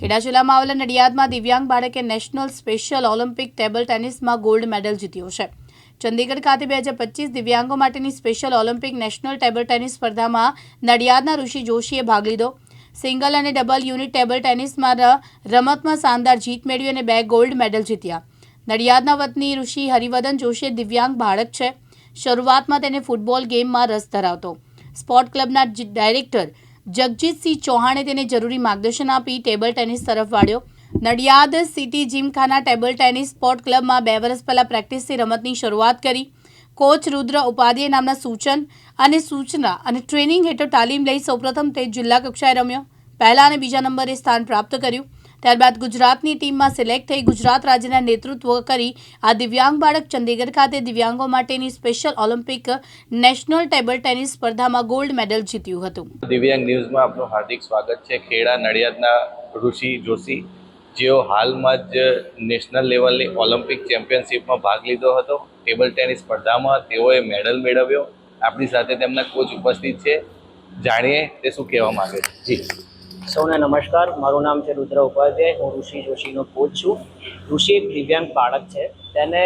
ખેડા જિલ્લામાં આવેલા નડિયાદમાં દિવ્યાંગ બાળકે નેશનલ સ્પેશિયલ ઓલિમ્પિક ટેબલ ટેનિસમાં ગોલ્ડ મેડલ જીત્યો છે. ચંદીગઢ ખાતે બે હજાર પચીસ દિવ્યાંગો માટેની special Olympic national table tennis સ્પર્ધામાં નડિયાદના ઋષિ જોશીએ ભાગ લીધો. સિંગલ અને ડબલ યુનિટ ટેબલ ટેનિસમાં રમતમાં શાનદાર જીત મેળવી અને બે ગોલ્ડ મેડલ જીત્યા. નડિયાદના વતની ઋષિ હરિવદન જોશી દિવ્યાંગ બાળક છે. શરૂઆતમાં તેને ફૂટબોલ ગેમમાં રસ ધરાવતો. સ્પોર્ટ ક્લબના ડાયરેક્ટર જગજીતસિંહ ચૌહાણે તેને જરૂરી માર્ગદર્શન આપી ટેબલ ટેનિસ તરફ વાળ્યો. Nadiad city gymkhana table tennis sport ક્લબમાં બે વર્ષ પહેલાં પ્રેક્ટિસથી રમતની શરૂઆત કરી. કોચ રુદ્ર ઉપાધ્યાય નામના સૂચન અને સૂચના અને ટ્રેનિંગ હેઠળ તાલીમ લઈ સૌપ્રથમ તે જિલ્લા કક્ષાએ રમ્યો. પહેલા અને બીજા નંબરે સ્થાન પ્રાપ્ત કર્યું. ત્યારબાદ ગુજરાતની ટીમમાં સિલેક્ટ થઈ ગુજરાત રાજ્યના નેતૃત્વ કરી આ દિવ્યાંગ બાળક ચંદીગઢ ખાતે દિવ્યાંગો માટેની special Olympic national table tennis સ્પર્ધામાં ગોલ્ડ મેડલ જીત્યું હતું. દિવ્યાંગ ન્યૂઝમાં આપનું હાર્દિક સ્વાગત છે. ખેડા નડિયાદના ઋષિ જોશી, જેઓ હાલમાં જ નેશનલ લેવલની ઓલિમ્પિક ચેમ્પિયનશિપમાં ભાગ લીધો હતો. ટેબલ ટેનિસ સ્પર્ધામાં તેઓએ મેડલ મેળવ્યો. આપણી સાથે તેમના કોચ ઉપસ્થિત છે. જાણીએ તે શું કહેવા માગે છે? જી. સૌને નમસ્કાર. મારું નામ છે રુદ્ર ઉપાધ્યાય. હું ઋષિ જોશીનો કોચ છું. ઋષિ એક દિવ્યાંગ બાળક છે. તેને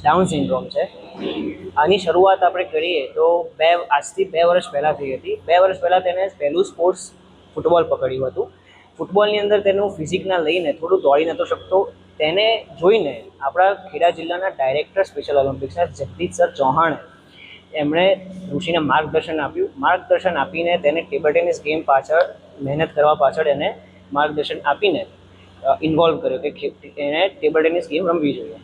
ડાઉન સિન્ડ્રોમ છે. આની શરૂઆત આપણે કરીએ તો બે, આજથી બે વર્ષ પહેલાં થઈ હતી. બે વર્ષ પહેલાં તેને પહેલું સ્પોર્ટ્સ ફૂટબોલ પકડ્યું હતું. ફૂટબોલની અંદર તેનું ફિઝિકના લઈને થોડું દોડી નહોતો શકતો. તેને જોઈને આપણા ખેડા જિલ્લાના ડાયરેક્ટર સ્પેશિયલ ઓલિમ્પિક્સના જગદીશ સર ચૌહાણે એમણે ઋષિને માર્ગદર્શન આપ્યું. માર્ગદર્શન આપીને તેને ટેબલ ટેનિસ ગેમ પાછળ મહેનત કરવા પાછળ એને માર્ગદર્શન આપીને ઇન્વોલ્વ કર્યો કે એને ટેબલ ટેનિસ ગેમ રમવી જોઈએ.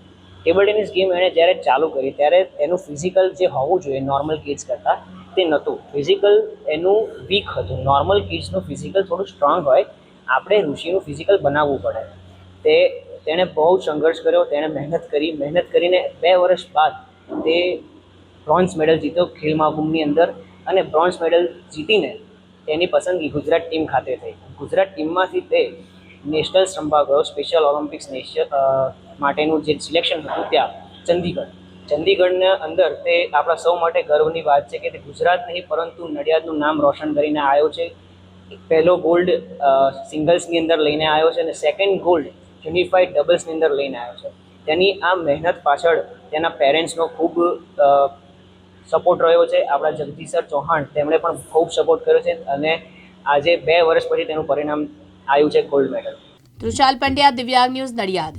ટેબલ ટેનિસ ગેમ એણે જ્યારે ચાલુ કરી ત્યારે એનું ફિઝિકલ જે હોવું જોઈએ નોર્મલ કિડ્સ કરતાં, તે નહોતું. ફિઝિકલ એનું વીક હતું. નોર્મલ કિડ્સનું ફિઝિકલ થોડું સ્ટ્રોંગ હોય. આપણે ઋષિનું ફિઝિકલ બનાવવું પડે. તે, તેણે બહુ સંઘર્ષ કર્યો, તેણે મહેનત કરી. મહેનત કરીને બે વર્ષ બાદ તે બ્રોન્ઝ મેડલ જીત્યો ખેલ મહાકુંભની અંદર અને બ્રોન્ઝ મેડલ જીતીને તેની પસંદગી ગુજરાત ટીમ ખાતે થઈ. ગુજરાત ટીમમાંથી તે નેશનલ ગયો સ્પેશિયલ ઓલિમ્પિક્સ નેશન માટેનું જે સિલેક્શન હતું ત્યાં ચંદીગઢ. ચંદીગઢના અંદર તે આપણા સૌ માટે ગર્વની વાત છે કે તે ગુજરાત નહીં, પરંતુ નડિયાદનું નામ રોશન કરીને આવ્યો છે. પહેલો ગોલ્ડ સિંગલ્સની અંદર લઈને આવ્યો છે અને સેકન્ડ ગોલ્ડ, યુનિફાઈડ ડબલ્સની અંદર લઈને આવ્યો છે. તેની આ મહેનત પાછળ તેના પેરેન્ટ્સનો ખૂબ સપોર્ટ રહ્યો છે. આપણા જગદીશર ચૌહાણ તેમણે પણ ખૂબ સપોર્ટ કર્યો છે અને આજે બે વર્ષ પછી તેનું પરિણામ આવ્યું છે ગોલ્ડ મેડલ. તૃષાલ પંડ્યા, દિવ્યાંગ ન્યૂઝ નડિયાદ.